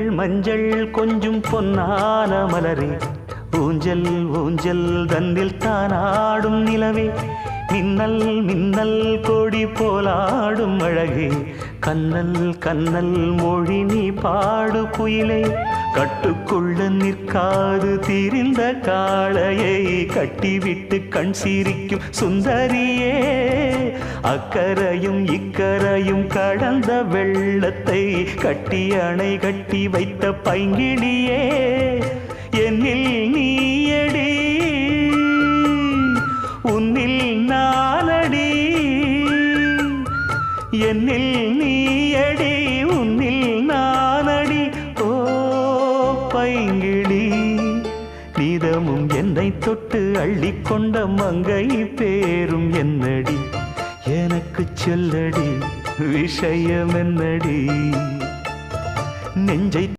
மஞ்சள் கொஞ்சம் பொன்னான மலரே. ஊஞ்சல் ஊஞ்சல் தன்னில் தானாடும் நிலவே. மின்னல் மின்னல் கொடி போலாடும் அழகே. கண்ணல் கண்ணல் மொழி நீ பாடு குயிலே. கட்டுக்குள்ள நிற்காது திரிந்த காளையை கட்டிவிட்டு கண் சிரிக்கும் சுந்தரியே. அக்கரையும் இக்கரையும் கடந்த வெள்ளத்தை கட்டி அணை கட்டி வைத்த பைங்கிளியே. என்னில் நீயடி உன்னில் நானடி. என்னில் நீயடி உன்னில் நானடி. ஓ பைங்கிளி நீதமும் என்னை தொட்டு அள்ளிக்கொண்ட மங்கை பேரும் என்னடி. எனக்கு சொல்லடி விஷயம் என்னடி நெஞ்சை